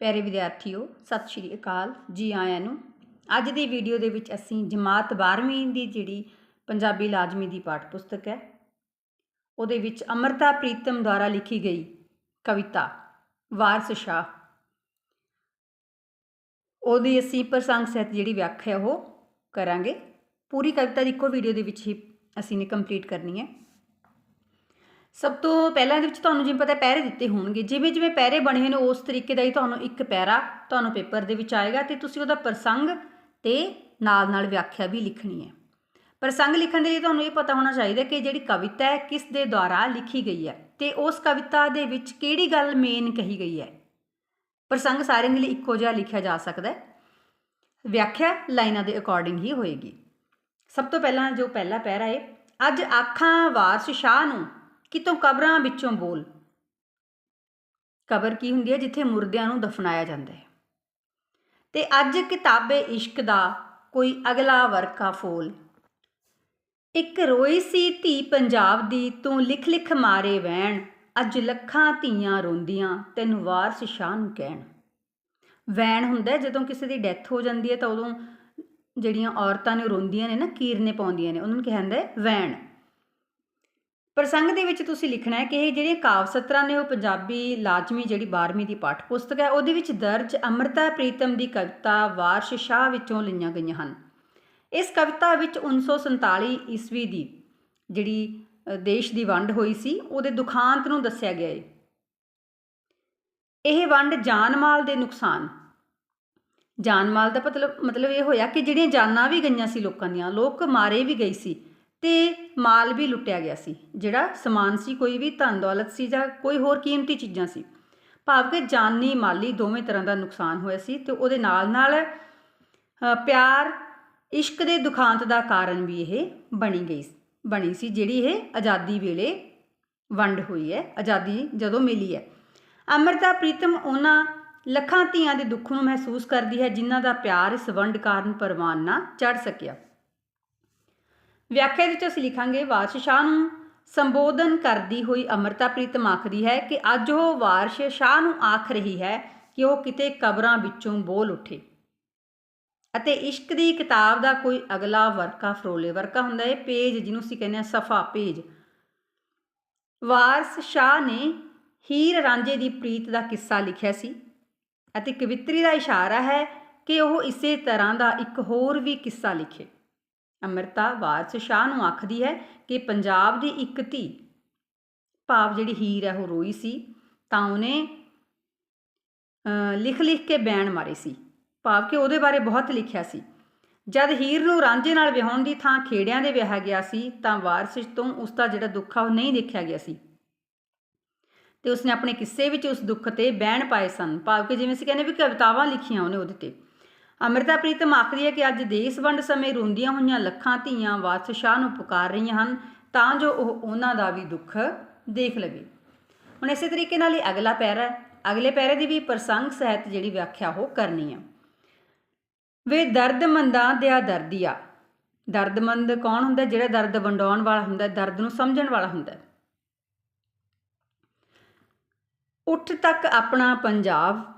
ਪਿਆਰੇ ਵਿਦਿਆਰਥੀਓ, ਸਤਿ ਸ਼੍ਰੀ ਅਕਾਲ ਜੀ ਆਇਆਂ ਨੂੰ। ਅੱਜ ਦੀ ਵੀਡੀਓ ਦੇ ਵਿੱਚ ਅਸੀਂ ਜਮਾਤ 12ਵੀਂ ਦੀ ਜਿਹੜੀ ਪੰਜਾਬੀ ਲਾਜ਼ਮੀ ਦੀ ਪਾਠ ਪੁਸਤਕ ਹੈ, ਉਹਦੇ ਵਿੱਚ ਅਮਰਤਾ ਪ੍ਰੀਤਮ ਦੁਆਰਾ ਲਿਖੀ ਗਈ ਕਵਿਤਾ, ਵਾਰਸ ਸ਼ਾਹ। ਉਹਦੀ ਅਸੀਂ ਪ੍ਰਸੰਗ ਸਹਿਤ ਜਿਹੜੀ ਵਿਆਖਿਆ ਉਹ ਕਰਾਂਗੇ। ਪੂਰੀ ਕਵਿਤਾ ਦੀ ਇੱਕੋ ਵੀਡੀਓ ਦੇ ਵਿੱਚ ਹੀ ਅਸੀਂ ਨੇ ਕੰਪਲੀਟ ਕਰਨੀ ਹੈ। ਸਭ ਤੋਂ ਪਹਿਲਾਂ ਇਹਦੇ ਵਿੱਚ ਤੁਹਾਨੂੰ ਜਿਵੇਂ ਪਤਾ ਹੈ ਪੈਰੇ ਦਿੱਤੇ ਹੋਣਗੇ। ਜਿਵੇਂ ਜਿਵੇਂ ਪੈਰੇ ਬਣੇ ਹੋਏ ਨੇ, ਉਸ ਤਰੀਕੇ ਦਾ ਹੀ ਤੁਹਾਨੂੰ ਇੱਕ ਪੈਰਾ ਤੁਹਾਨੂੰ ਪੇਪਰ ਦੇ ਵਿੱਚ ਆਏਗਾ ਤੇ ਤੁਸੀਂ ਉਹਦਾ ਪ੍ਰਸੰਗ ਤੇ ਨਾਲ ਨਾਲ ਵਿਆਖਿਆ ਵੀ ਲਿਖਣੀ ਹੈ। ਪ੍ਰਸੰਗ ਲਿਖਣ ਦੇ ਲਈ ਤੁਹਾਨੂੰ ਇਹ ਪਤਾ ਹੋਣਾ ਚਾਹੀਦਾ ਕਿ ਜਿਹੜੀ ਕਵਿਤਾ ਹੈ, ਕਿਸ ਦੇ ਦੁਆਰਾ ਲਿਖੀ ਗਈ ਹੈ ਤੇ ਉਸ ਕਵਿਤਾ ਦੇ ਵਿੱਚ ਕਿਹੜੀ ਗੱਲ ਮੇਨ ਕਹੀ ਗਈ ਹੈ। ਪ੍ਰਸੰਗ ਸਾਰਿਆਂ ਦੇ ਲਈ ਇੱਕੋ ਜਿਹਾ ਲਿਖਿਆ ਜਾ ਸਕਦਾ ਹੈ। ਵਿਆਖਿਆ ਲਾਈਨਾਂ ਦੇ ਅਕੋਰਡਿੰਗ ਹੀ ਹੋਏਗੀ। ਸਭ ਤੋਂ ਪਹਿਲਾਂ ਜੋ ਪਹਿਲਾ ਪੈਰਾ ਹੈ, ਅੱਜ ਆਖਾਂ ਵਾਰਸ ਸ਼ਾਹ ਨੂੰ ਕਿਤੋਂ ਕਬਰਾਂ ਵਿੱਚੋਂ ਬੋਲ। ਕਬਰ ਕੀ ਹੁੰਦੀ ਹੈ? ਜਿੱਥੇ ਮੁਰਦਿਆਂ ਨੂੰ ਦਫਨਾਇਆ ਜਾਂਦਾ ਹੈ। ਤੇ ਅੱਜ ਕਿਤਾਬੇ ਇਸ਼ਕ ਦਾ ਕੋਈ ਅਗਲਾ ਵਰਕਾ ਫੋਲ। ਇੱਕ ਰੋਈ ਸੀ ਧੀ ਪੰਜਾਬ ਦੀ, ਤੂੰ ਲਿਖ ਲਿਖ ਮਾਰੇ ਵੈਣ ਅੱਜ ਲੱਖਾਂ ਧੀਆਂ ਰੋਂਦੀਆਂ, ਤੈਨੂੰ ਵਾਰਸ ਸ਼ਾਹ ਨੂੰ ਕਹਿਣ। ਵੈਣ ਹੁੰਦਾ ਜਦੋਂ ਕਿਸੇ ਦੀ ਡੈਥ ਹੋ ਜਾਂਦੀ ਹੈ ਤਾਂ ਉਦੋਂ ਜਿਹੜੀਆਂ ਔਰਤਾਂ ਨੇ ਰੋਂਦੀਆਂ ਨੇ ਨਾ, ਕੀਰਨੇ ਪਾਉਂਦੀਆਂ ਨੇ, ਉਹਨਾਂ ਨੂੰ ਕਹਿੰਦਾ ਵੈਣ ਪ੍ਰਸੰਗ ਦੇ ਵਿੱਚ ਤੁਸੀਂ ਲਿਖਣਾ ਹੈ ਕਿ ਇਹ ਜਿਹੜੀਆਂ ਕਾਵ ਸਤਰਾਂ ਨੇ ਉਹ ਪੰਜਾਬੀ ਲਾਜ਼ਮੀ ਜਿਹੜੀ 12ਵੀਂ ਦੀ ਪਾਠ ਪੁਸਤਕ ਹੈ, ਉਹਦੇ ਵਿੱਚ ਦਰਜ ਅਮਰਤਾ ਪ੍ਰੀਤਮ ਦੀ ਕਵਿਤਾ ਵਾਰਸ਼ ਸ਼ਾਹ ਵਿੱਚੋਂ ਲਈਆਂ ਗਈਆਂ ਹਨ। ਇਸ ਕਵਿਤਾ ਵਿੱਚ 1947 ਈਸਵੀ ਦੀ ਜਿਹੜੀ ਦੇਸ਼ ਦੀ ਵੰਡ ਹੋਈ ਸੀ, ਉਹਦੇ ਦੁਖਾਂਤ ਨੂੰ ਦੱਸਿਆ ਗਿਆ ਹੈ ਇਹ ਵੰਡ ਜਾਨ ਮਾਲ ਦੇ ਨੁਕਸਾਨ। ਜਾਨ ਮਾਲ ਦਾ ਮਤਲਬ ਮਤਲਬ ਇਹ ਹੋਇਆ ਕਿ ਜਿਹੜੀਆਂ ਜਾਨਾਂ ਵੀ ਗਈਆਂ ਸੀ ਲੋਕਾਂ ਦੀਆਂ, ਲੋਕ ਮਾਰੇ ਵੀ ਗਏ ਸੀ ਤੇ ਮਾਲ ਵੀ ਲੁੱਟਿਆ ਗਿਆ ਸੀ, ਜਿਹੜਾ ਸਮਾਨ ਸੀ, ਕੋਈ ਵੀ ਧਨ ਦੌਲਤ ਸੀ ਜਾਂ ਕੋਈ ਹੋਰ ਕੀਮਤੀ ਚੀਜ਼ਾਂ ਸੀ। ਭਾਵ ਕਿ ਜਾਨੀ ਮਾਲੀ ਦੋਵੇਂ ਤਰ੍ਹਾਂ ਦਾ ਨੁਕਸਾਨ ਹੋਇਆ ਸੀ ਤੇ ਉਹਦੇ ਨਾਲ ਨਾਲ ਪਿਆਰ, ਇਸ਼ਕ ਦੇ ਦੁਖਾਂਤ ਦਾ ਕਾਰਨ ਵੀ ਇਹ ਬਣੀ ਗਈ ਬਣੀ ਸੀ, ਜਿਹੜੀ ਇਹ ਆਜ਼ਾਦੀ ਵੇਲੇ ਵੰਡ ਹੋਈ ਹੈ, ਆਜ਼ਾਦੀ ਜਦੋਂ ਮਿਲੀ ਹੈ। ਅਮਰਤਾ ਪ੍ਰੀਤਮ ਉਹਨਾਂ ਲੱਖਾਂ ਧੀਆਂ ਦੇ ਦੁੱਖ ਨੂੰ ਮਹਿਸੂਸ ਕਰਦੀ ਹੈ, ਜਿਨ੍ਹਾਂ ਦਾ ਪਿਆਰ ਇਸ ਵੰਡ ਕਾਰਨ ਪਰਵਾਨ ਨਾ ਚੜ ਸਕਿਆ। ਵਿਆਖਿਆ ਵਿੱਚ ਅਸੀਂ ਲਿਖਾਂਗੇ, ਵਾਰਸ਼ ਸ਼ਾਹ ਨੂੰ ਸੰਬੋਧਨ ਕਰਦੀ ਹੋਈ ਅਮਰਤਾ ਪ੍ਰੀਤਮ ਆਖਦੀ ਹੈ ਕਿ ਅੱਜ ਉਹ ਵਾਰਸ਼ ਸ਼ਾਹ ਨੂੰ ਆਖ ਰਹੀ ਹੈ ਕਿ ਉਹ ਕਿਤੇ ਕਬਰਾਂ ਵਿੱਚੋਂ ਬੋਲ ਉੱਠੇ। ਅਤੇ ਇਸ਼ਕ ਦੀ ਕਿਤਾਬ ਦਾ ਕੋਈ ਅਗਲਾ ਵਰਕਾ, ਫਰੋਲੇ ਵਰਕਾ ਹੁੰਦਾ ਹੈ, ਪੇਜ ਜਿਹਨੂੰ ਅਸੀਂ ਕਹਿੰਦੇ ਆ ਸਫਾ ਪੇਜ। ਵਾਰਸ ਸ਼ਾਹ ਨੇ ਹੀਰ ਰਾਂਝੇ ਦੀ ਪ੍ਰੀਤ ਦਾ ਕਿੱਸਾ ਲਿਖਿਆ ਸੀ ਅਤੇ ਕਵਿਤਰੀ ਦਾ ਇਸ਼ਾਰਾ ਹੈ ਕਿ ਉਹ ਇਸੇ ਤਰ੍ਹਾਂ ਦਾ ਇੱਕ ਹੋਰ ਵੀ ਕਿੱਸਾ ਲਿਖੇ। ਅਮਰਤਾ ਵਾਰਸ ਸ਼ਾਹ ਨੂੰ ਆਖਦੀ ਹੈ ਕਿ ਪੰਜਾਬ ਦੀ ਇੱਕ ਧੀ, ਭਾਵ ਜਿਹੜੀ ਹੀਰ ਹੈ ਉਹ ਰੋਈ ਸੀ, ਤਾਂ ਉਹਨੇ ਲਿਖ ਲਿਖ ਕੇ ਬਿਆਨ ਮਾਰੇ ਸੀ, ਭਾਵ ਕਿ ਉਹਦੇ ਬਾਰੇ ਬਹੁਤ ਲਿਖਿਆ ਸੀ। ਜਦ ਹੀਰ ਨੂੰ ਰਾਂਝੇ ਨਾਲ ਵਿਆਹਣ ਦੀ ਥਾਂ ਖੇੜਿਆਂ ਦੇ ਵਿਆਹਿਆ ਗਿਆ ਸੀ, ਤਾਂ ਵਾਰਸ ਤੋਂ ਉਸ ਦਾ ਜਿਹੜਾ ਦੁੱਖ ਆ ਉਹ ਨਹੀਂ ਦੇਖਿਆ ਗਿਆ ਸੀ। ਤੇ ਉਸਨੇ ਆਪਣੇ ਕਿੱਸੇ ਵਿੱਚ ਉਸ ਦੁੱਖ ਤੇ ਬਹਿਣ ਪਾਏ ਸਨ, ਭਾਵ ਕਿ ਜਿਵੇਂ ਅਸੀਂ ਕਹਿੰਦੇ ਵੀ ਕਵਿਤਾਵਾਂ ਲਿਖੀਆਂ ਉਹਨੇ ਉਹਦੇ ਤੇ। ਅਮਰਤਾ ਪ੍ਰੀਤਮ ਆਖਦੀ ਹੈ ਕਿ ਅੱਜ ਦੇਸ਼ ਵੰਡ ਸਮੇਂ ਰੋਂਦੀਆਂ ਹੋਈਆਂ ਲੱਖਾਂ ਧੀਆਂ ਵਾਰਸ ਸ਼ਾਹ ਨੂੰ ਪੁਕਾਰ ਰਹੀਆਂ ਹਨ, ਤਾਂ ਜੋ ਉਹ ਉਹਨਾਂ ਦਾ ਵੀ ਦੁੱਖ ਦੇਖ ਲਵੇ। ਹੁਣ ਇਸੇ ਤਰੀਕੇ ਨਾਲ ਇਹ ਅਗਲਾ ਪੈਰਾ ਅਗਲੇ ਪੈਰੇ ਦੀ ਵੀ ਪ੍ਰਸੰਗ ਸਹਿਤ ਜਿਹੜੀ ਵਿਆਖਿਆ ਉਹ ਕਰਨੀ ਹੈ। ਵੇ ਦਰਦਮੰਦਾਂ ਦਿਆ ਦਰਦੀਆ। ਦਰਦਮੰਦ ਕੌਣ ਹੁੰਦਾ? ਜਿਹੜਾ ਦਰਦ ਵੰਡਾਉਣ ਵਾਲਾ ਹੁੰਦਾ, ਦਰਦ ਨੂੰ ਸਮਝਣ ਵਾਲਾ ਹੁੰਦਾ। ਉੱਠ ਤੱਕ ਆਪਣਾ ਪੰਜਾਬ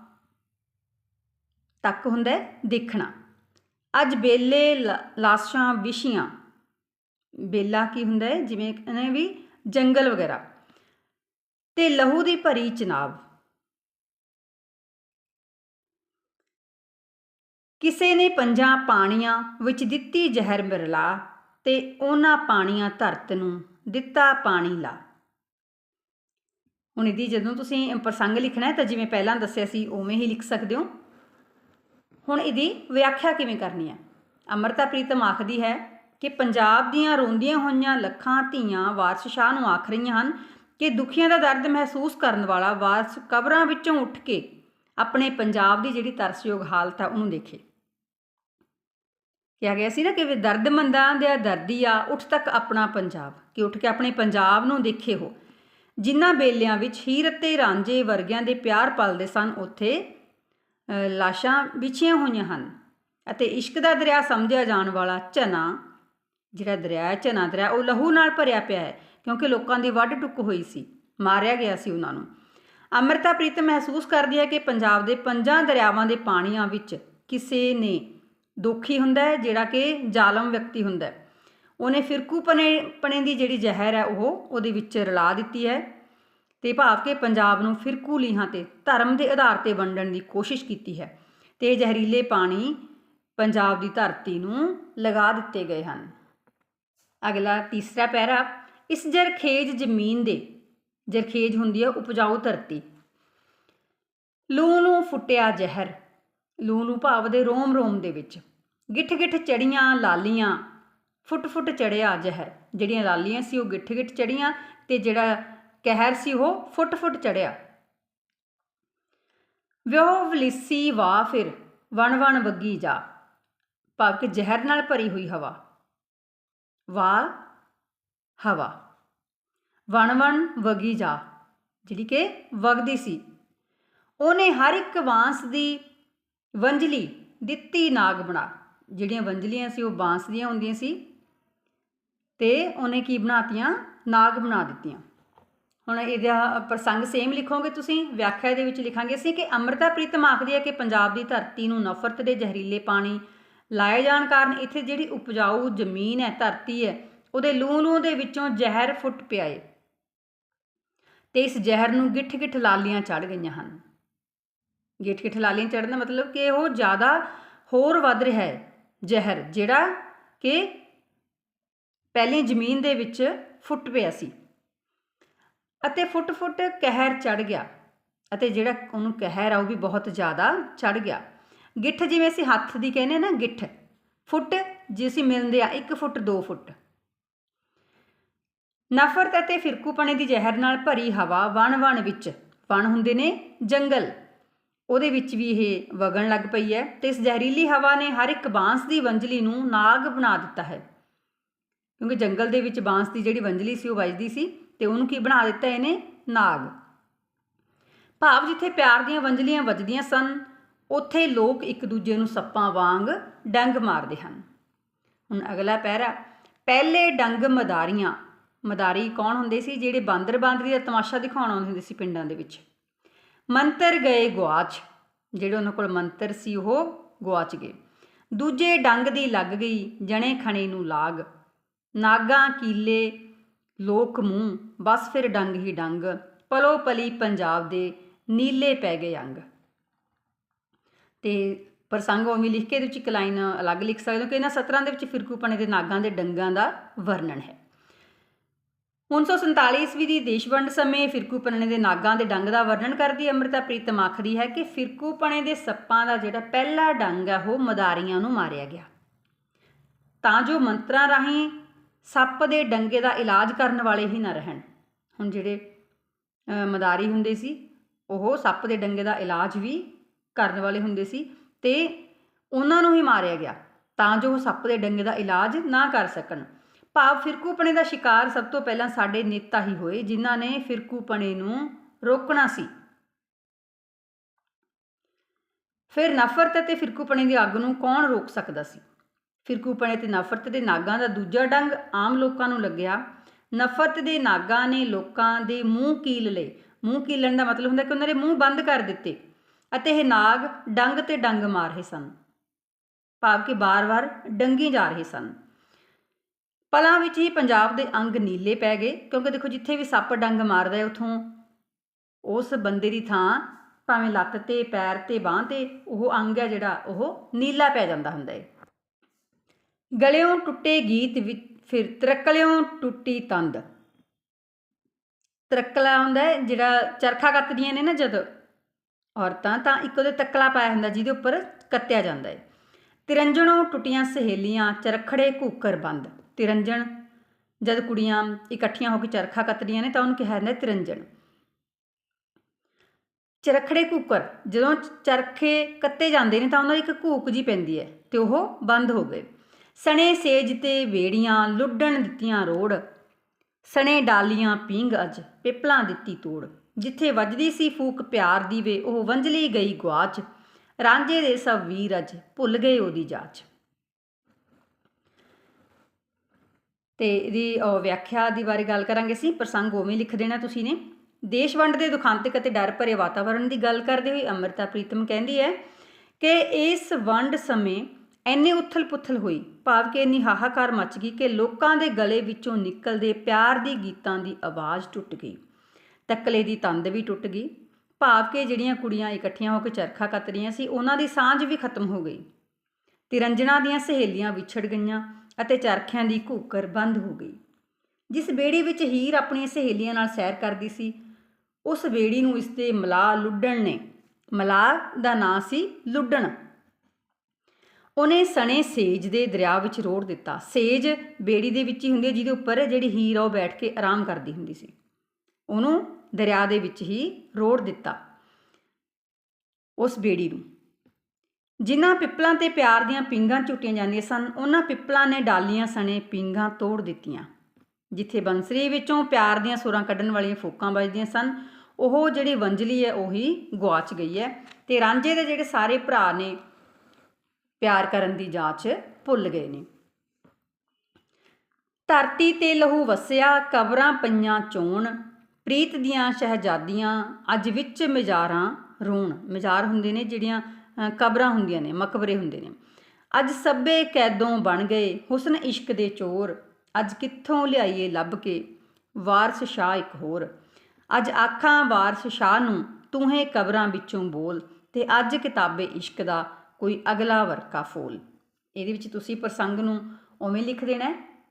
ਤੱਕ ਹੁੰਦਾ ਦੇਖਣਾ। ਅੱਜ ਬੇਲੇ ਲਾਸ਼ਾਂ ਵਿਸ਼ੀਆਂ ਬੇਲਾ ਕੀ ਹੁੰਦਾ ਹੈ? ਜਿਵੇਂ ਕਹਿੰਦੇ ਵੀ ਜੰਗਲ ਵਗੈਰਾ। ਤੇ ਲਹੂ ਦੀ ਭਰੀ ਚਨਾਬ। ਕਿਸੇ ਨੇ ਪੰਜਾਂ ਪਾਣੀਆਂ ਵਿੱਚ ਦਿੱਤੀ ਜ਼ਹਿਰ ਮਿਰਲਾ ਤੇ ਉਹਨਾਂ ਪਾਣੀਆਂ ਧਰਤ ਨੂੰ ਦਿੱਤਾ ਪਾਣੀ ਲਾ। ਹੁਣ ਇਹਦੀ ਜਦੋਂ ਤੁਸੀਂ ਪ੍ਰਸੰਗ ਲਿਖਣਾ ਹੈ ਤਾਂ ਜਿਵੇਂ ਪਹਿਲਾਂ ਦੱਸਿਆ ਸੀ, ਉਵੇਂ ਹੀ ਲਿਖ ਸਕਦੇ ਹੋ। ਹੁਣ ਇਹਦੀ ਵਿਆਖਿਆ ਕਿਵੇਂ ਕਰਨੀ ਹੈ ਅਮਰਤਾ ਪ੍ਰੀਤਮ ਆਖਦੀ ਹੈ ਕਿ ਪੰਜਾਬ ਦੀਆਂ ਰੋਂਦੀਆਂ ਹੋਈਆਂ ਲੱਖਾਂ ਧੀਆਂ ਵਾਰਸ ਸ਼ਾਹ ਨੂੰ ਆਖ ਰਹੀਆਂ ਹਨ ਕਿ ਦੁਖੀਆਂ ਦਾ ਦਰਦ ਮਹਿਸੂਸ ਕਰਨ ਵਾਲਾ ਵਾਰਸ ਕਬਰਾਂ ਵਿੱਚੋਂ ਉੱਠ ਕੇ ਆਪਣੇ ਪੰਜਾਬ ਦੀ ਜਿਹੜੀ ਤਰਸਯੋਗ ਹਾਲਤ ਆ ਉਹਨੂੰ ਦੇਖੇ। ਕਿਹਾ ਗਿਆ ਸੀ ਨਾ ਕਿ ਦਰਦਮੰਦਾਂ ਦੇ ਦਰਦੀ ਆ, ਉੱਠ ਤੱਕ ਆਪਣਾ ਪੰਜਾਬ, ਕਿ ਉੱਠ ਕੇ ਆਪਣੇ ਪੰਜਾਬ ਨੂੰ ਦੇਖੇ ਹੋ। ਜਿਨ੍ਹਾਂ ਬੇਲਿਆਂ ਵਿੱਚ ਹੀਰ ਅਤੇ ਰਾਂਝੇ ਵਰਗਿਆਂ ਦੇ ਪਿਆਰ ਪਲਦੇ ਸਨ, ਉੱਥੇ ਲਾਸ਼ਾਂ ਵਿਛੀਆਂ ਹੋਈਆਂ ਹਨ ਅਤੇ ਇਸ਼ਕ ਦਾ ਦਰਿਆ ਸਮਝਿਆ ਜਾਣ ਵਾਲਾ ਚਨਾ ਜਿਹੜਾ ਦਰਿਆ ਹੈ ਚਨਾ ਦਰਿਆ, ਉਹ ਲਹੂ ਨਾਲ ਭਰਿਆ ਪਿਆ ਹੈ ਕਿਉਂਕਿ ਲੋਕਾਂ ਦੀ ਵੱਢ ਟੁੱਕ ਹੋਈ ਸੀ, ਮਾਰਿਆ ਗਿਆ ਸੀ ਉਹਨਾਂ ਨੂੰ। ਅੰਮ੍ਰਿਤਾ ਪ੍ਰੀਤ ਮਹਿਸੂਸ ਕਰਦੀ ਹੈ ਕਿ ਪੰਜਾਬ ਦੇ ਪੰਜਾਂ ਦਰਿਆਵਾਂ ਦੇ ਪਾਣੀਆਂ ਵਿੱਚ ਕਿਸੇ ਨੇ ਦੋਖੀ ਹੁੰਦਾ ਹੈ, ਜਿਹੜਾ ਕਿ ਜ਼ਾਲਮ ਵਿਅਕਤੀ ਹੁੰਦਾ ਹੈ। ਉਹਨੇ ਫਿਰਕੂ ਪਨੇ ਪਣੇ ਦੀ ਜਿਹੜੀ ਜ਼ਹਿਰ ਹੈ, ਉਹ ਉਹਦੇ ਵਿੱਚ ਰਲਾ ਦਿੱਤੀ ਹੈ। ਤੇ ਭਾਵ ਕਿ ਪੰਜਾਬ ਨੂੰ ਫਿਰਕੂ ਲੀਹਾਂ ਤੇ ਧਰਮ ਦੇ ਆਧਾਰ ਤੇ ਵੰਡਣ ਦੀ ਕੋਸ਼ਿਸ਼ ਕੀਤੀ ਹੈ ਤੇ ਜ਼ਹਿਰੀਲੇ ਪਾਣੀ ਪੰਜਾਬ ਦੀ ਧਰਤੀ ਨੂੰ ਲਗਾ ਦਿੱਤੇ ਗਏ ਹਨ। ਅਗਲਾ ਤੀਸਰਾ ਪੈਰਾ, ਇਸ ਜਰਖੇਜ ਜ਼ਮੀਨ ਦੇ, ਜਰਖੇਜ ਹੁੰਦੀ ਹੈ ਉਪਜਾਊ ਧਰਤੀ। ਲੂ ਨੂੰ ਫੁੱਟਿਆ ਜ਼ਹਿਰ, ਲੂ ਨੂੰ ਭਾਵ ਦੇ ਰੋਮ ਰੋਮ ਦੇ ਵਿੱਚ। ਗਿੱਠ ਗਿੱਠ ਚੜੀਆਂ ਲਾਲੀਆਂ, ਫੁੱਟ ਫੁੱਟ ਚੜਿਆ ਜ਼ਹਿਰ, ਜਿਹੜੀਆਂ ਲਾਲੀਆਂ ਸੀ ਉਹ ਗਿੱਠ ਗਿੱਠ ਚੜੀਆਂ ਤੇ ਜਿਹੜਾ ਕਹਿਰ ਸੀ ਉਹ ਫੁੱਟ ਫੁੱਟ ਚੜਿਆ। ਵਿਉ ਵਲਿਸੀ ਵਾ ਫਿਰ ਵਣ ਵਣ ਵੱਗੀ ਜਾ। ਭਾਵ ਕਿ ਜ਼ਹਿਰ ਨਾਲ ਭਰੀ ਹੋਈ ਹਵਾ। ਵਾ, ਹਵਾ। ਵਣ ਵਣ ਵਗੀ ਜਾ। ਜਿਹੜੀ ਕਿ ਵਗਦੀ ਸੀ। ਉਹਨੇ ਹਰ ਇੱਕ ਬਾਂਸ ਦੀ ਵੰਜਲੀ ਦਿੱਤੀ ਨਾਗ ਬਣਾ। ਜਿਹੜੀਆਂ ਵੰਜਲੀਆਂ ਸੀ, ਉਹ ਬਾਂਸ ਦੀਆਂ ਹੁੰਦੀਆਂ ਸੀ। ਤੇ ਉਹਨੇ ਕੀ ਬਣਾਤੀਆਂ? ਨਾਗ ਬਣਾ ਦਿੱਤੀਆਂ। ਹੁਣ ਇਹਦਾ ਪ੍ਰਸੰਗ ਸੇਮ ਲਿਖੋਗੇ ਤੁਸੀਂ, ਵਿਆਖਿਆ ਦੇ ਵਿੱਚ ਲਿਖਾਂਗੇ ਅਸੀਂ ਕਿ ਅੰਮ੍ਰਿਤਾ ਪ੍ਰੀਤਮ ਆਖਦੀ ਹੈ ਕਿ ਪੰਜਾਬ ਦੀ ਧਰਤੀ ਨੂੰ ਨਫ਼ਰਤ ਦੇ ਜ਼ਹਿਰੀਲੇ ਪਾਣੀ ਲਾਏ ਜਾਣ ਕਾਰਨ ਇੱਥੇ ਜਿਹੜੀ ਉਪਜਾਊ ਜ਼ਮੀਨ ਹੈ, ਧਰਤੀ ਹੈ, ਉਹਦੇ ਲੂੰ ਲੂੰ ਦੇ ਵਿੱਚੋਂ ਜ਼ਹਿਰ ਫੁੱਟ ਪਿਆ ਏ। ਤੇ ਇਸ ਜ਼ਹਿਰ ਨੂੰ ਗਿੱਠ ਗਿੱਠ ਲਾਲੀਆਂ ਚੜ ਗਈਆਂ ਹਨ। ਗਿੱਠ ਗਿੱਠ ਲਾਲੀਆਂ ਚੜਨ ਦਾ ਮਤਲਬ ਕਿ ਉਹ ਜ਼ਿਆਦਾ ਹੋਰ ਵੱਧ ਰਿਹਾ ਹੈ ਜ਼ਹਿਰ, ਜਿਹੜਾ ਕਿ ਪਹਿਲੀ ਜ਼ਮੀਨ ਦੇ ਵਿੱਚ ਫੁੱਟ ਪਿਆ ਸੀ। ਅਤੇ ਫੁੱਟ ਫੁੱਟ ਕਹਿਰ ਚੜ ਗਿਆ ਅਤੇ ਜਿਹੜਾ ਉਹਨੂੰ ਕਹਿਰ ਆ ਉਹ ਵੀ ਬਹੁਤ ਜ਼ਿਆਦਾ ਚੜ ਗਿਆ। ਗਿੱਠ ਜਿਵੇਂ ਅਸੀਂ ਹੱਥ ਦੀ ਕਹਿੰਦੇ ਨਾ, ਗਿੱਠ। ਫੁੱਟ ਜੇ ਅਸੀਂ ਮਿਲਦੇ ਆ 1 ਫੁੱਟ 2 ਫੁੱਟ। ਨਫ਼ਰਤ ਅਤੇ ਫਿਰਕੂਪਣੇ ਦੀ ਜ਼ਹਿਰ ਨਾਲ ਭਰੀ ਹਵਾ ਵਣ ਵਣ ਵਿੱਚ, ਵਣ ਹੁੰਦੇ ਨੇ ਜੰਗਲ। ਉਹਦੇ ਵਿੱਚ ਵੀ ਇਹ ਵਗਣ ਲੱਗ ਪਈ ਹੈ ਤੇ ਇਸ ਜ਼ਹਿਰੀਲੀ ਹਵਾ ਨੇ ਹਰ ਇੱਕ ਬਾਂਸ ਦੀ ਵੰਜਲੀ ਨੂੰ ਨਾਗ ਬਣਾ ਦਿੱਤਾ ਹੈ। ਕਿਉਂਕਿ ਜੰਗਲ ਦੇ ਵਿੱਚ ਬਾਂਸ ਦੀ ਜਿਹੜੀ ਵੰਜਲੀ ਸੀ, ਉਹ ਵੱਜਦੀ ਸੀ। ਤੇ ਉਹਨੂੰ ਕੀ ਬਣਾ ਦਿੱਤਾ ਇਹਨੇ? ਨਾਗ। ਭਾਵ ਜਿੱਥੇ ਪਿਆਰ ਦੀਆਂ ਵੰਜਲੀਆਂ ਵੱਜਦੀਆਂ ਸਨ, ਉੱਥੇ ਲੋਕ ਇੱਕ ਦੂਜੇ ਨੂੰ ਸੱਪਾਂ ਵਾਂਗ ਡੰਗ ਮਾਰਦੇ ਹਨ। ਹੁਣ ਅਗਲਾ ਪੈਰਾ, ਪਹਿਲੇ ਡੰਗ ਮਦਾਰੀਆਂ। ਮਦਾਰੀ ਕੌਣ ਹੁੰਦੇ ਸੀ? ਜਿਹੜੇ ਬਾਂਦਰ ਬਾਂਦਰੀ ਦਾ ਤਮਾਸ਼ਾ ਦਿਖਾਉਣ ਆਉਂਦੇ ਹੁੰਦੇ ਸੀ ਪਿੰਡਾਂ ਦੇ ਵਿੱਚ। ਮੰਤਰ ਗਏ ਗੁਆਚ। ਜਿਹੜੇ ਉਹਨਾਂ ਕੋਲ ਮੰਤਰ ਸੀ, ਉਹ ਗੁਆਚ ਗਏ। ਦੂਜੇ ਡੰਗ ਦੀ ਲੱਗ ਗਈ, ਜਣੇ ਖਣੇ ਨੂੰ ਲਾਗ। ਨਾਗਾ, ਕੀਲੇ ਲੋਕ ਮੂੰਹ, ਬਸ ਫਿਰ ਡੰਗ ਹੀ ਡੰਗ, ਪਲੋ ਪਲੀ ਪੰਜਾਬ ਦੇ ਨੀਲੇ ਪੈ ਗਏ ਅੰਗ। ਤੇ ਪ੍ਰਸੰਗ ਉਵੇਂ ਲਿਖ ਕੇ ਇਹਦੇ ਵਿੱਚ ਇੱਕ ਲਾਈਨ ਅਲੱਗ ਲਿਖ ਸਕਦੇ ਹੋ ਕਿ ਇਹਨਾਂ ਸਤਰਾਂ ਦੇ ਵਿੱਚ ਫਿਰਕੂਪਣੇ ਦੇ ਨਾਗਾਂ ਦੇ ਡੰਗਾਂ ਦਾ ਵਰਣਨ ਹੈ। 1947 ਈਸਵੀ ਦੀ ਦੇਸ਼ ਵੰਡ ਸਮੇਂ ਫਿਰਕੂਪਣੇ ਦੇ ਨਾਗਾਂ ਦੇ ਡੰਗ ਦਾ ਵਰਣਨ ਕਰਦੀ ਅੰਮ੍ਰਿਤਾ ਪ੍ਰੀਤਮ ਆਖਦੀ ਹੈ ਕਿ ਫਿਰਕੂਪਣੇ ਦੇ ਸੱਪਾਂ ਦਾ ਜਿਹੜਾ ਪਹਿਲਾ ਡੰਗ ਹੈ, ਉਹ ਮਦਾਰੀਆਂ ਨੂੰ ਮਾਰਿਆ ਗਿਆ। ਤਾਂ ਜੋ ਮੰਤਰਾਂ ਰਾਹੀਂ ਸੱਪ ਦੇ ਡੰਗੇ ਦਾ ਇਲਾਜ ਕਰਨ ਵਾਲੇ ਹੀ ਨਾ ਰਹਿਣ। ਹੁਣ ਜਿਹੜੇ ਮਦਾਰੀ ਹੁੰਦੇ ਸੀ, ਉਹ ਸੱਪ ਦੇ ਡੰਗੇ ਦਾ ਇਲਾਜ ਵੀ ਕਰਨ ਵਾਲੇ ਹੁੰਦੇ ਸੀ ਤੇ ਉਹਨਾਂ ਨੂੰ ਹੀ ਮਾਰਿਆ ਗਿਆ ਤਾਂ ਜੋ ਉਹ ਸੱਪ ਦੇ ਡੰਗੇ ਦਾ ਇਲਾਜ ਨਾ ਕਰ ਸਕਣ। ਭਾਵ ਫਿਰਕੂਪਣੇ ਦਾ ਸ਼ਿਕਾਰ ਸਭ ਤੋਂ ਪਹਿਲਾਂ ਸਾਡੇ ਨੇਤਾ ਹੀ ਹੋਏ, ਜਿਨ੍ਹਾਂ ਨੇ ਫਿਰਕੂਪਣੇ ਨੂੰ ਰੋਕਣਾ ਸੀ। ਫਿਰ ਨਫ਼ਰਤ ਅਤੇ ਫਿਰਕੂਪਣੇ ਦੀ ਅੱਗ ਨੂੰ ਕੌਣ ਰੋਕ ਸਕਦਾ ਸੀ? ਫਿਰਕੂਪਣੇ ਤੇ ਨਫ਼ਰਤ ਦੇ ਨਾਗਾਂ ਦਾ ਦੂਜਾ ਡੰਗ ਆਮ ਲੋਕਾਂ ਨੂੰ ਲੱਗਿਆ। ਨਫ਼ਰਤ ਦੇ ਨਾਗਾਂ ਨੇ ਲੋਕਾਂ ਦੇ ਮੂੰਹ ਕੀਲ ਲਏ। ਮੂੰਹ ਕੀਲਣ ਦਾ ਮਤਲਬ ਹੁੰਦਾ ਕਿ ਉਹਨਾਂ ਦੇ ਮੂੰਹ ਬੰਦ ਕਰ ਦਿੱਤੇ ਅਤੇ ਇਹ ਨਾਗ ਡੰਗ ਤੇ ਡੰਗ ਮਾਰ ਰਹੇ ਸਨ। ਭਾਵ ਕਿ ਬਾਰ-ਬਾਰ ਡੰਗੀ ਜਾ ਰਹੇ ਸਨ। ਪਲਾਂ ਵਿੱਚ ਹੀ ਪੰਜਾਬ ਦੇ ਅੰਗ ਨੀਲੇ ਪੈ ਗਏ ਕਿਉਂਕਿ ਦੇਖੋ ਜਿੱਥੇ ਵੀ ਸੱਪ ਡੰਗ ਮਾਰਦਾ ਹੈ ਉਥੋਂ ਉਸ ਬੰਦੇ ਦੀ ਥਾਂ ਭਾਵੇਂ ਲੱਤ ਤੇ ਪੈਰ ਤੇ ਬਾਹ ਤੇ ਉਹ ਅੰਗ ਹੈ ਜਿਹੜਾ ਉਹ ਨੀਲਾ ਪੈ ਜਾਂਦਾ ਹੁੰਦਾ ਹੈ। ਗਲਿਓਂ ਟੁੱਟੇ ਗੀਤ ਵਿੱਚ, ਫਿਰ ਤਰਕਲਿਓਂ ਟੁੱਟੀ ਤੰਦ। ਤਰਕਲਾ ਹੁੰਦਾ ਜਿਹੜਾ ਚਰਖਾ ਕੱਤਦੀਆਂ ਨੇ ਨਾ ਜਦ, ਔਰਤਾਂ ਤਾਂ ਇੱਕ ਉਹਦੇ ਤੱਕਲਾ ਪਾਇਆ ਹੁੰਦਾ ਜਿਹਦੇ ਉੱਪਰ ਕੱਤਿਆ ਜਾਂਦਾ ਹੈ। ਤਿਰੰਜਣੋਂ ਟੁੱਟੀਆਂ ਸਹੇਲੀਆਂ, ਚਰਖੜੇ ਘੂਕਰ ਬੰਦ। ਤਿਰੰਜਣ, ਜਦ ਕੁੜੀਆਂ ਇਕੱਠੀਆਂ ਹੋ ਕੇ ਚਰਖਾ ਕੱਤਦੀਆਂ ਨੇ ਤਾਂ ਉਹਨੂੰ ਕਿਹਾ ਜਾਂਦਾ ਤਿਰੰਜਣ। ਚਰਖੜੇ ਘੂਕਰ, ਜਦੋਂ ਚਰਖੇ ਕੱਤੇ ਜਾਂਦੇ ਨੇ ਤਾਂ ਉਹਨਾਂ ਦੀ ਇੱਕ ਘੂਕ ਜੀ ਪੈਂਦੀ ਹੈ ਤੇ ਉਹ ਬੰਦ ਹੋ ਗਏ। ਸਣੇ ਸੇਜ ਤੇ ਵੇੜੀਆਂ ਲੁੱਡਣ ਦਿੱਤੀਆਂ ਰੋੜ। ਸਣੇ ਡਾਲੀਆਂ ਪੀਂਗ ਅਜ ਪਿਪਲਾਂ ਦਿੱਤੀ ਤੋੜ। ਜਿੱਥੇ ਵੱਜਦੀ ਸੀ ਫੂਕ ਪਿਆਰ ਦੀ ਵੇ ਉਹ ਵੰਜਲੀ ਗਈ ਗਵਾਚ ਰਾਂਝੇ ਦੇ ਸਭ ਵੀਰ ਅਜ ਭੁੱਲ ਗਏ ਉਹਦੀ ਜਾਚ। ਤੇ ਇਹਦੀ ਵਿਆਖਿਆ ਦੀ ਬਾਰੇ ਗੱਲ ਕਰਾਂਗੇ ਅਸੀਂ। ਪ੍ਰਸੰਗ ਉਵੇਂ ਲਿਖ ਦੇਣਾ ਤੁਸੀਂ ਨੇ। ਦੇਸ਼ ਵੰਡ ਦੇ ਦੁਖਾਂਤਕ ਅਤੇ ਡਰ ਭਰੇ ਵਾਤਾਵਰਣ ਦੀ ਗੱਲ ਕਰਦੇ ਹੋਏ ਅੰਮ੍ਰਿਤਾ ਪ੍ਰੀਤਮ ਕਹਿੰਦੀ ਹੈ ਕਿ ਇਸ ਵੰਡ ਸਮੇਂ ਐਨੇ ਉਥਲ-ਪੁਥਲ ਹੋਈ, ਭਾਵ ਕਿ ਇੰਨੀ ਹਾਹਾਕਾਰ ਮਚ ਗਈ ਕਿ ਲੋਕਾਂ ਦੇ ਗਲੇ ਵਿੱਚੋਂ ਨਿਕਲਦੇ ਪਿਆਰ ਦੀ ਗੀਤਾਂ ਦੀ ਆਵਾਜ਼ ਟੁੱਟ ਗਈ। ਤੱਕਲੇ ਦੀ ਤੰਦ ਵੀ ਟੁੱਟ ਗਈ। ਭਾਵ ਕਿ ਜਿਹੜੀਆਂ ਕੁੜੀਆਂ ਇਕੱਠੀਆਂ ਹੋ ਕੇ ਚਰਖਾ ਕੱਤ ਰਹੀਆਂ ਸੀ, ਉਹਨਾਂ ਦੀ ਸਾਂਝ ਵੀ ਖਤਮ ਹੋ ਗਈ। ਤਿਰੰਜਣਾ ਦੀਆਂ ਸਹੇਲੀਆਂ ਵਿਛੜ ਗਈਆਂ ਅਤੇ ਚਰਖਿਆਂ ਦੀ ਘੂਕਰ ਬੰਦ ਹੋ ਗਈ। ਜਿਸ ਬੇੜੀ ਵਿੱਚ ਹੀਰ ਆਪਣੀਆਂ ਸਹੇਲੀਆਂ ਨਾਲ ਸੈਰ ਕਰਦੀ ਸੀ, ਉਸ ਬੇੜੀ ਨੂੰ ਇਸ ਦੇ ਮਲਾਹ ਲੁੱਡਣ ਨੇ। ਮਲਾਹ ਦਾ ਨਾਂ ਸੀ ਲੁੱਡਣ। ਉਹਨੇ ਸਣੇ ਸੇਜ ਦੇ ਦਰਿਆ ਵਿੱਚ ਰੋੜ ਦਿੱਤਾ। ਸੇਜ ਬੇੜੀ ਦੇ ਵਿੱਚ ਹੀ ਹੁੰਦੀ ਹੈ, ਜਿਹਦੇ ਉੱਪਰ ਜਿਹੜੀ ਹੀਰ ਆ, ਉਹ ਬੈਠ ਕੇ ਆਰਾਮ ਕਰਦੀ ਹੁੰਦੀ ਸੀ। ਉਹਨੂੰ ਦਰਿਆ ਦੇ ਵਿੱਚ ਹੀ ਰੋੜ ਦਿੱਤਾ ਉਸ ਬੇੜੀ ਨੂੰ। ਜਿਨ੍ਹਾਂ ਪਿੱਪਲਾਂ ਤੇ ਪਿਆਰ ਦੀਆਂ ਪਿੰਗਾਂ ਝੁੱਟੀਆਂ ਜਾਂਦੀਆਂ ਸਨ, ਉਹਨਾਂ ਪਿੱਪਲਾਂ ਨੇ ਡਾਲੀਆਂ ਸਣੇ ਪਿੰਗਾਂ ਤੋੜ ਦਿੱਤੀਆਂ, ਜਿੱਥੇ ਬੰਸਰੀ ਵਿੱਚੋਂ ਪਿਆਰ ਦੀਆਂ ਸੁਰਾਂ ਕੱਢਣ ਵਾਲੀਆਂ ਫੂਕਾਂ ਵੱਜਦੀਆਂ ਸਨ। ਉਹ ਜਿਹੜੀ ਵੰਜਲੀ ਹੈ, ਉਹੀ ਗਵਾਚ ਗਈ ਹੈ ਤੇ ਰਾਂਝੇ ਦੇ ਜਿਹੜੇ ਸਾਰੇ ਭਰਾ ਨੇ ਪਿਆਰ ਕਰਨ ਦੀ ਜਾਂਚ ਭੁੱਲ ਗਏ ਨੇ। ਧਰਤੀ ਤੇ ਲਹੂ ਵਸਿਆ, ਕਬਰਾਂ ਪਈਆਂ ਚੋਣ, ਪ੍ਰੀਤ ਦੀਆਂ ਸ਼ਹਿਜ਼ਾਦੀਆਂ ਅੱਜ ਵਿੱਚ ਮਜ਼ਾਰਾਂ ਰੋਣ। ਮਜ਼ਾਰ ਹੁੰਦੇ ਨੇ ਜਿਹੜੀਆਂ ਕਬਰਾਂ ਹੁੰਦੀਆਂ ਨੇ, ਮਕਬਰੇ ਹੁੰਦੇ ਨੇ। ਅੱਜ ਸਭੇ ਕੈਦੋਂ ਬਣ ਗਏ, ਹੁਸਨ ਇਸ਼ਕ ਦੇ ਚੋਰ। ਅੱਜ ਕਿੱਥੋਂ ਲਿਆਈਏ ਲੱਭ ਕੇ, ਵਾਰਸ ਸ਼ਾਹ ਇੱਕ ਹੋਰ। ਅੱਜ ਆਖਾਂ ਵਾਰਸ ਸ਼ਾਹ ਨੂੰ ਤੂਹੇ ਕਬਰਾਂ ਵਿੱਚੋਂ ਬੋਲ, ਤੇ ਅੱਜ ਕਿਤਾਬੇ ਇਸ਼ਕ ਦਾ ਕੋਈ ਅਗਲਾ ਵਰਕਾ ਫੋਲ। ਇਹਦੇ ਵਿੱਚ ਤੁਸੀਂ ਪ੍ਰਸੰਗ ਨੂੰ ਉਵੇਂ ਲਿਖ ਦੇਣਾ ਹੈ।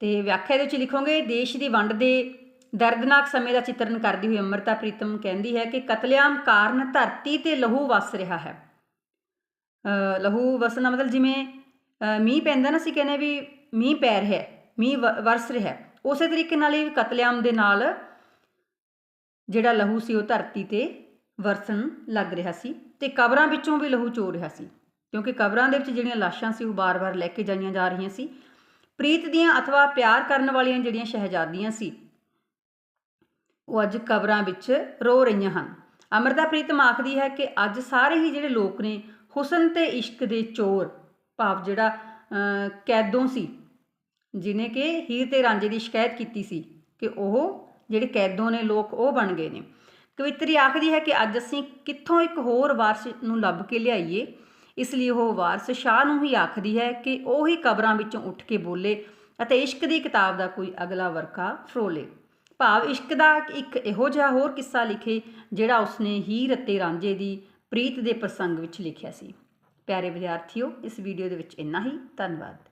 ਤੇ ਵਿਆਖਿਆ ਦੇ ਵਿੱਚ ਲਿਖੋਗੇ, ਦੇਸ਼ ਦੀ ਵੰਡ ਦੇ ਦਰਦਨਾਕ ਸਮੇਂ ਦਾ ਚਿੱਤਰਨ ਕਰਦੀ ਹੋਈ ਅੰਮ੍ਰਿਤਾ ਪ੍ਰੀਤਮ ਕਹਿੰਦੀ ਹੈ ਕਿ ਕਤਲੇਆਮ ਕਾਰਨ ਧਰਤੀ ਤੇ ਲਹੂ ਵਸ ਰਿਹਾ ਹੈ। ਲਹੂ ਵਸਣਾ ਮਤਲਬ ਜਿਵੇਂ ਮੀਂਹ ਪੈਂਦਾ ਨਾ ਅਸੀਂ ਕਹਿੰਦੇ ਵੀ ਮੀਂਹ ਪੈ ਰਿਹਾ ਮੀਂਹ ਵ- ਵਰਸ ਰਿਹਾ ਉਸੇ ਤਰੀਕੇ ਨਾਲ ਹੀ ਕਤਲੇਆਮ ਦੇ ਨਾਲ ਜਿਹੜਾ ਲਹੂ ਸੀ ਉਹ ਧਰਤੀ ਤੇ ਵਰਸਣ ਲੱਗ ਰਿਹਾ ਸੀ ਤੇ ਕਬਰਾਂ ਵਿੱਚੋਂ ਵੀ ਲਹੂ ਚੋ ਰਿਹਾ ਸੀ ਕਿਉਂਕਿ ਕਬਰਾਂ ਦੇ ਵਿੱਚ ਜਿਹੜੀਆਂ ਲਾਸ਼ਾਂ ਸੀ ਉਹ ਬਾਰ-ਬਾਰ ਲੈ ਕੇ ਜਾਈਆਂ ਜਾ ਰਹੀਆਂ ਸੀ। ਪ੍ਰੀਤ ਦੀਆਂ ਅਥਵਾ ਪਿਆਰ ਕਰਨ ਵਾਲੀਆਂ ਜਿਹੜੀਆਂ ਸ਼ਹਿਜ਼ਾਦੀਆਂ ਸੀ ਉਹ ਅੱਜ ਕਬਰਾਂ ਵਿੱਚ ਰੋ ਰਹੀਆਂ ਹਨ। ਅਮਰਤਾ ਪ੍ਰੀਤਮ ਆਖਦੀ ਹੈ ਕਿ ਅੱਜ ਸਾਰੇ ਹੀ ਜਿਹੜੇ ਲੋਕ ਨੇ ਹੁਸਨ ਤੇ ਇਸ਼ਕ ਦੇ ਚੋਰ ਭਾਵ ਜਿਹੜਾ ਅਹ, ਕੈਦੋਂ ਸੀ ਜਿਨੇ ਕਿ ਹੀਰ ਤੇ ਰਾਂਝੇ ਦੀ ਸ਼ਿਕਾਇਤ ਕੀਤੀ ਸੀ ਕਿ ਉਹ ਜਿਹੜੇ ਕੈਦੋਂ ਨੇ ਲੋਕ ਉਹ ਬਣ ਗਏ ਨੇ। ਕਵਿਤਰੀ ਆਖਦੀ ਹੈ ਕਿ ਅੱਜ ਅਸੀਂ ਕਿੱਥੋਂ ਇੱਕ ਹੋਰ ਵਾਰਸ ਨੂੰ ਲੱਭ ਕੇ ਲਿਆਈਏ। ਇਸ ਲਈ ਉਹ ਵਾਰਸ ਸ਼ਾਹ ਨੂੰ ਹੀ ਆਖਦੀ ਹੈ ਕਿ ਉਹ ਹੀ ਕਬਰਾਂ ਵਿੱਚੋਂ ਉੱਠ ਕੇ ਬੋਲੇ ਅਤੇ ਇਸ਼ਕ ਦੀ ਕਿਤਾਬ ਦਾ ਕੋਈ ਅਗਲਾ ਵਰਕਾ ਫਰੋਲੇ। ਭਾਵ ਇਸ਼ਕ ਦਾ ਇੱਕ ਇਹੋ ਜਿਹਾ ਹੋਰ ਕਿੱਸਾ ਲਿਖੇ ਜਿਹੜਾ ਉਸਨੇ ਹੀਰ ਅਤੇ ਰਾਂਝੇ ਦੀ ਪ੍ਰੀਤ ਦੇ ਪ੍ਰਸੰਗ ਵਿੱਚ ਲਿਖਿਆ ਸੀ। ਪਿਆਰੇ ਵਿਦਿਆਰਥੀਓ, ਇਸ ਵੀਡੀਓ ਦੇ ਵਿੱਚ ਇੰਨਾ ਹੀ। ਧੰਨਵਾਦ।